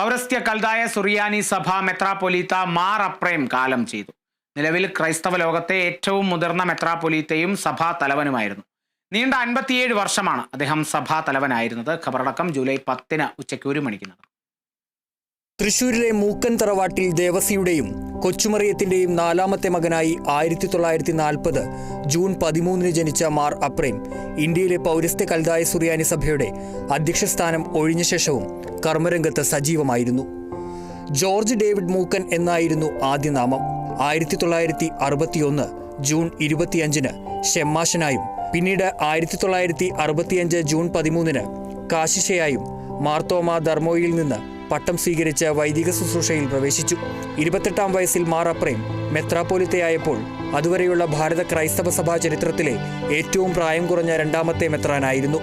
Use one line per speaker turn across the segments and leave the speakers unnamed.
പൗരസ്ത്യ കൽതായ സുറിയാനി സഭ മെത്രാപൊലീത്ത മാർ അപ്രേം കാലം ചെയ്തു. നിലവിൽ ക്രൈസ്തവ ലോകത്തെ ഏറ്റവും മുതിർന്ന മെത്രാപൊലീത്തയും സഭാ തലവനുമായിരുന്നു. നീണ്ട അൻപത്തിയേഴ് വർഷമാണ് അദ്ദേഹം സഭാ തലവനായിരുന്നത്. ഖബറടക്കം ജൂലൈ പത്തിന് ഉച്ചയ്ക്ക് ഒരു മണിക്ക് നടന്നു.
തൃശൂരിലെ മൂക്കൻ തറവാട്ടിൽ ദേവസിയുടെയും കൊച്ചുമറിയത്തിന്റെയും നാലാമത്തെ മകനായി ആയിരത്തി തൊള്ളായിരത്തി നാൽപ്പത് ജൂൺ പതിമൂന്നിന് ജനിച്ച മാർ അപ്രേം ഇന്ത്യയിലെ പൗരസ്ത്യ കൽതായ സുറിയാനി സഭയുടെ അധ്യക്ഷസ്ഥാനം ഒഴിഞ്ഞ ശേഷവും കർമ്മരംഗത്ത് സജീവമായിരുന്നു. ജോർജ് ഡേവിഡ് മൂക്കൻ എന്നായിരുന്നു ആദ്യ നാമം. ആയിരത്തി തൊള്ളായിരത്തി അറുപത്തിയൊന്ന് ജൂൺ ഇരുപത്തിയഞ്ചിന് ഷെമ്മാശനായും പിന്നീട് ആയിരത്തി തൊള്ളായിരത്തി അറുപത്തിയഞ്ച് ജൂൺ പതിമൂന്നിന് കാശിഷയായും മാർത്തോമ ധർമ്മോയിൽ നിന്ന് പട്ടം സ്വീകരിച്ച് വൈദിക ശുശ്രൂഷയിൽ പ്രവേശിച്ചു. ഇരുപത്തെട്ടാം വയസ്സിൽ മാറപ്രേം മെത്രാപ്പോലിത്തയായപ്പോൾ അതുവരെയുള്ള ഭാരത ക്രൈസ്തവ സഭാ ചരിത്രത്തിലെ ഏറ്റവും പ്രായം കുറഞ്ഞ രണ്ടാമത്തെ മെത്രാനായിരുന്നു.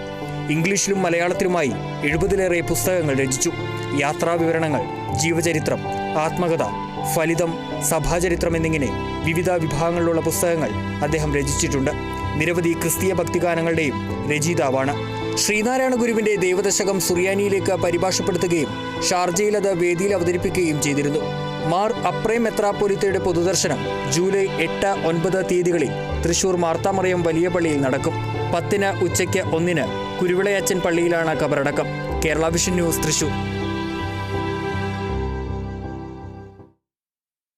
ഇംഗ്ലീഷിലും മലയാളത്തിലുമായി എഴുപതിലേറെ പുസ്തകങ്ങൾ രചിച്ചു. യാത്രാവിവരണങ്ങൾ ജീവചരിത്രം ആത്മകഥ ഫലിതം സഭാചരിത്രം എന്നിങ്ങനെ വിവിധ വിഭാഗങ്ങളിലുള്ള പുസ്തകങ്ങൾ അദ്ദേഹം രചിച്ചിട്ടുണ്ട്. നിരവധി ക്രിസ്തീയ ഭക്തിഗാനങ്ങളുടെയും രചയിതാവാണ്. ശ്രീനാരായണ ഗുരുവിന്റെ ദേവദശകം സുറിയാനിയിലേക്ക് പരിഭാഷപ്പെടുത്തുകയും ഷാർജയിൽ അത് വേദിയിൽ അവതരിപ്പിക്കുകയും ചെയ്തിരുന്നു. മാർ അപ്രേം മെത്രാപ്പൊലിത്തയുടെ പൊതുദർശനം ജൂലൈ എട്ട് ഒൻപത് തീയതികളിൽ തൃശൂർ മാർത്താമറിയം വലിയ പള്ളിയിൽ നടക്കും. പത്തിന് ഉച്ചയ്ക്ക് ഒന്നിന് കുരുവിളയച്ചൻ പള്ളിയിലാണ് കബറടക്കം കേരള വിഷൻ ന്യൂസ് തൃശൂർ.